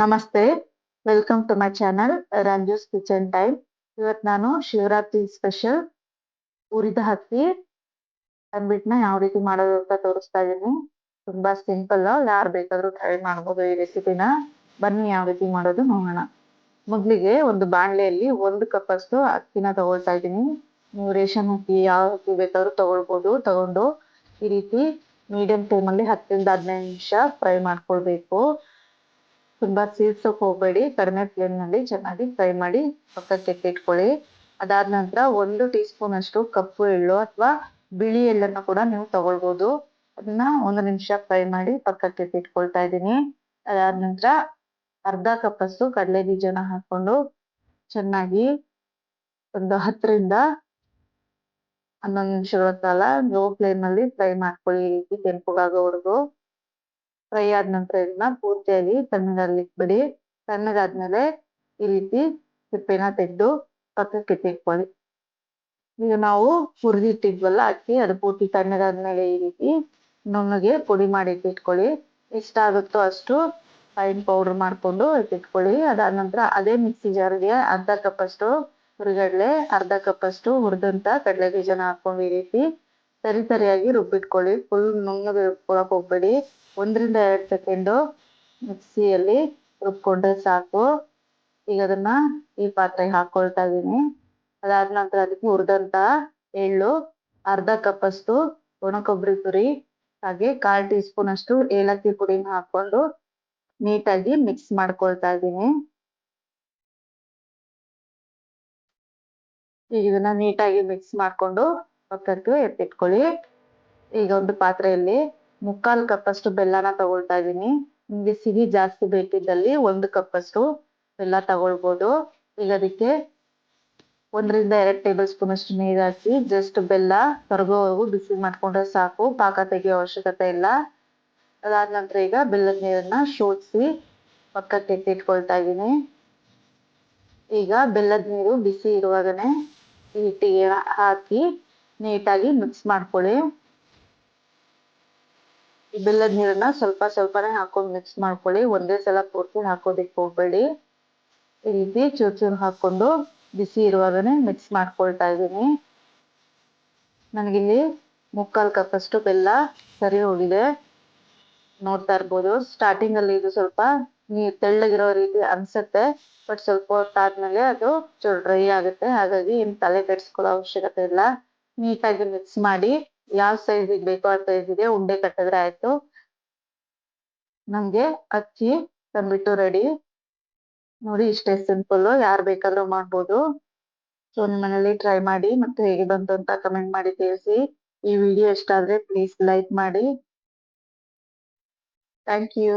ನಮಸ್ತೆ welcome to my channel Ranju's kitchen time ಇವತ್ತು ನಾನು ಶಿವರಾತ್ರಿ ಸ್ಪೆಷಲ್ ಉರಿದ ಹತ್ತಿ ಅಂದ್ಬಿಟ್ನ ಯಾವ ರೀತಿ ಮಾಡೋದು ಅಂತ ತೋರಿಸ್ತಾ ಇದ್ದೀನಿ ತುಂಬಾ ಸಿಂಪಲ್ ಯಾರು ಬೇಕಾದ್ರೂ ಟ್ರೈ ಮಾಡ್ಬೋದು ಈ ರೆಸಿಪಿನ ಬನ್ನಿ ಯಾವ ರೀತಿ ಮಾಡೋದು ನೋಡೋಣ. ಮೊದಲಿಗೆ ಒಂದು ಬಾಣಲೆಯಲ್ಲಿ ಒಂದು ಕಪ್ ಅಷ್ಟು ಅಕ್ಕಿನ ತಗೊಳ್ತಾ ಇದ್ದೀನಿ ನೀವು ರೇಷನ್ ಅಕ್ಕಿ ಯಾವ ಅಕ್ಕಿ ಬೇಕಾದ್ರೂ ತಗೊಳ್ಬೋದು. ತಗೊಂಡು ಈ ರೀತಿ ಮೀಡಿಯಂ ಫ್ಲೇಮಲ್ಲಿ ಹತ್ತರಿಂದ ಹದಿನೈದು ನಿಮಿಷ ಫ್ರೈ ಮಾಡ್ಕೊಳ್ಬೇಕು. ತುಂಬಾ ಸೀರ್ಸೋಕೆ ಹೋಗಬೇಡಿ ಕಡಿಮೆ ಫ್ಲೇಮ್ನಲ್ಲಿ ಚೆನ್ನಾಗಿ ಫ್ರೈ ಮಾಡಿ ಪಕ್ಕಕ್ಕೆ ಇಟ್ಕೊಳ್ಳಿ. ಅದಾದ ನಂತರ ಒಂದು ಟೀ ಸ್ಪೂನ್ ಅಷ್ಟು ಕಪ್ಪು ಎಳ್ಳು ಅಥವಾ ಬಿಳಿ ಎಳ್ಳನ್ನು ಕೂಡ ನೀವು ತಗೊಳ್ಬೋದು. ಅದನ್ನ ಒಂದು ನಿಮಿಷ ಫ್ರೈ ಮಾಡಿ ಪಕ್ಕಕ್ಕೆ ಇಟ್ಕೊಳ್ತಾ ಇದ್ದೀನಿ. ಅದಾದ ನಂತರ ಅರ್ಧ ಕಪ್ ಅಷ್ಟು ಕಡಲೆ ಬೀಜನ ಹಾಕೊಂಡು ಚೆನ್ನಾಗಿ ಒಂದು ಹತ್ತರಿಂದ ಹನ್ನೊಂದು ನಿಮಿಷಗಳ ಕಾಲ ಲೋ ಫ್ಲೇಮ್ನಲ್ಲಿ ಫ್ರೈ ಮಾಡ್ಕೊಳ್ಳಿ. ಕೆಂಪಗಾಗೋವರೆಗೂ ಫ್ರೈ ಆದ ನಂತರ ಇದನ್ನ ಪೂರ್ತಿಯಾಗಿ ತಣ್ಣಗಾಗ್ಲಿ ಬಿಡಿ ತಣ್ಣಗಾದ್ಮೇಲೆ ಈ ರೀತಿ ಸಿಪ್ಪೆನ ತೆಗೆದು ಪಕ್ಕಕ್ಕೆ ತೆಕ್ಕೊಳ್ಳಿ ಈಗ ನಾವು ಹುರಿದಿಟ್ಟಿದ್ವಲ್ಲ, ಅಕ್ಕಿ, ಅದು ಪೂರ್ತಿ ತಣ್ಣಗಾದ್ಮೇಲೆ ಈ ರೀತಿ ನುಣ್ಣಗೆ ಪುಡಿ ಮಾಡಿ ಇಟ್ಟಿಟ್ಕೊಳ್ಳಿ. ಎಷ್ಟಾಗುತ್ತೋ ಅಷ್ಟು ಫೈನ್ ಪೌಡರ್ ಮಾಡ್ಕೊಂಡು ಇಟ್ಕೊಳ್ಳಿ ಅದಾದ ನಂತರ ಅದೇ ಮಿಕ್ಸಿ ಜಾರ್ಗೆ ಅರ್ಧ ಕಪ್ ಅಷ್ಟು ಹುರಿಗಡಲೆ, ಅರ್ಧ ಕಪ್ ಅಷ್ಟು ಹುರಿದಂತ ಕಡಲೆ ಬೀಜನ ಹಾಕೊಂಡು ಈ ರೀತಿ ಸರಿ ಸರಿಯಾಗಿ ರುಬ್ಬಿಟ್ಕೊಳ್ಳಿ. ಫುಲ್ ನುಣ್ಣಗೆ ರುಬ್ಕೊಳಕ್ ಹೋಗ್ಬೇಡಿ. ಒಂದರಿಂದ ಎರಡು ಸೆಕೆಂಡು ಮಿಕ್ಸಿಯಲ್ಲಿ ರುಬ್ಕೊಂಡ್ರೆ ಸಾಕು. ಈಗ ಅದನ್ನ ಈ ಪಾತ್ರೆಗೆ ಹಾಕೊಳ್ತಾ ಇದ್ದೀನಿ. ಅದಾದ ನಂತರ ಅದಕ್ಕೆ ಹುರಿದಂತ ಎಳ್ಳು, ಅರ್ಧ ಕಪ್ ಅಷ್ಟು ಒಣ ಕೊಬ್ಬರಿ ತುರಿ, ಹಾಗೆ ಕಾಲ್ ಟೀ ಸ್ಪೂನ್ ಅಷ್ಟು ಏಲಕ್ಕಿ ಪುಡಿನ ಹಾಕೊಂಡು ನೀಟಾಗಿ ಮಿಕ್ಸ್ ಮಾಡ್ಕೊಳ್ತಾ ಇದ್ದೀನಿ. ಈಗ ಇದನ್ನ ನೀಟಾಗಿ ಮಿಕ್ಸ್ ಮಾಡ್ಕೊಂಡು ಪಕ್ಕಕ್ಕೆ ಎತ್ತಿಟ್ಕೊಳ್ಳಿ. ಈಗ ಒಂದು ಪಾತ್ರೆಯಲ್ಲಿ ಮುಕ್ಕಾಲ್ ಕಪ್ ಅಷ್ಟು ಬೆಲ್ಲನ ತಗೊಳ್ತಾ ಇದ್ದೀನಿ. ನಿಮ್ಗೆ ಸಿಹಿ ಜಾಸ್ತಿ ಬೇಕಿದ್ದಲ್ಲಿ ಒಂದು ಕಪ್ ಅಷ್ಟು ಬೆಲ್ಲ ತಗೊಳ್ಬೋದು. ಈಗ ಅದಕ್ಕೆ ಒಂದರಿಂದ ಎರಡು ಟೇಬಲ್ ಸ್ಪೂನ್ ಅಷ್ಟು ನೀರು ಹಾಕಿ ಜಸ್ಟ್ ಬೆಲ್ಲ ಕರಗೋವರೆಗೂ ಬಿಸಿ ಮಾಡ್ಕೊಂಡ್ರೆ ಸಾಕು. ಪಾಕ ತೆಗೆಯೋ ಅವಶ್ಯಕತೆ ಇಲ್ಲ. ಅದಾದ ನಂತರ ಈಗ ಬೆಲ್ಲದ ನೀರನ್ನ ಶೋಧಿಸಿ ಪಕ್ಕಕ್ಕೆ ಎತ್ತಿಟ್ಕೊಳ್ತಾ ಇದ್ದೀನಿ. ಈಗ ಬೆಲ್ಲದ ನೀರು ಬಿಸಿ ಇರುವಾಗನೇ ಈ ಹಿಟ್ಟಿಗೆ ಹಾಕಿ ನೀಟಾಗಿ ಮಿಕ್ಸ್ ಮಾಡ್ಕೊಳ್ಳಿ. ಈ ಬೆಲ್ಲದ ನೀರನ್ನ ಸ್ವಲ್ಪ ಸ್ವಲ್ಪನೇ ಹಾಕೊಂಡು ಮಿಕ್ಸ್ ಮಾಡ್ಕೊಳ್ಳಿ. ಒಂದೇ ಸಲ ಪೂರ್ತಿ ಹಾಕೋದಿಕ್ ಹೋಗ್ಬೇಡಿ. ಈ ರೀತಿ ಚೂರು ಚೂರು ಹಾಕೊಂಡು ಬಿಸಿ ಇರುವಾಗನೇ ಮಿಕ್ಸ್ ಮಾಡ್ಕೊಳ್ತಾ ಇದ್ದೀನಿ. ನನಗಿಲ್ಲಿ ಮುಕ್ಕಾಲು ಕಪ್ಪಷ್ಟು ಬೆಲ್ಲ ಸರಿ ಹೋಗಿದೆ. ನೋಡ್ತಾ ಇರ್ಬೋದು. ಸ್ಟಾರ್ಟಿಂಗ್ ಅಲ್ಲಿ ಇದು ಸ್ವಲ್ಪ ನೀರು ತೆಳ್ಳಗಿರೋ ರೀತಿ ಅನ್ಸುತ್ತೆ. ಬಟ್ ಸ್ವಲ್ಪ ಹೊತ್ತಾದ್ಮೇಲೆ ಅದು ಚೂರು ಡ್ರೈ ಆಗುತ್ತೆ. ಹಾಗಾಗಿ ಏನ್ ತಲೆ ಕೆಡಿಸ್ಕೊಳ್ಳೋ ಅವಶ್ಯಕತೆ ಇಲ್ಲ. ನೀಟಾಗಿ ಮಿಕ್ಸ್ ಮಾಡಿ ಯಾವ ಸೈಜಿಗೆ ಬೇಕೋ ಆ ಸೈಜಿಗೆ ಉಂಡೆ ಕಟ್ಟಿದ್ರೆ ಆಯ್ತು. ನಮ್ಗೆ ಅಕ್ಕಿ ತಂದ್ಬಿಟ್ಟು ರೆಡಿ ನೋಡಿ ಇಷ್ಟೇ ಸಿಂಪಲ್ ಯಾರು ಬೇಕಾದ್ರೂ ಮಾಡ್ಬೋದು. ಸೊ ನಿಮ್ಮ ಮನೇಲಿ ಟ್ರೈ ಮಾಡಿ ಮತ್ತೆ ಹೇಗೆ ಬಂತು ಅಂತ ಕಮೆಂಟ್ ಮಾಡಿ ತಿಳಿಸಿ. ಈ ವಿಡಿಯೋ ಇಷ್ಟ ಆದ್ರೆ ಪ್ಲೀಸ್ ಲೈಕ್ ಮಾಡಿ. Thank you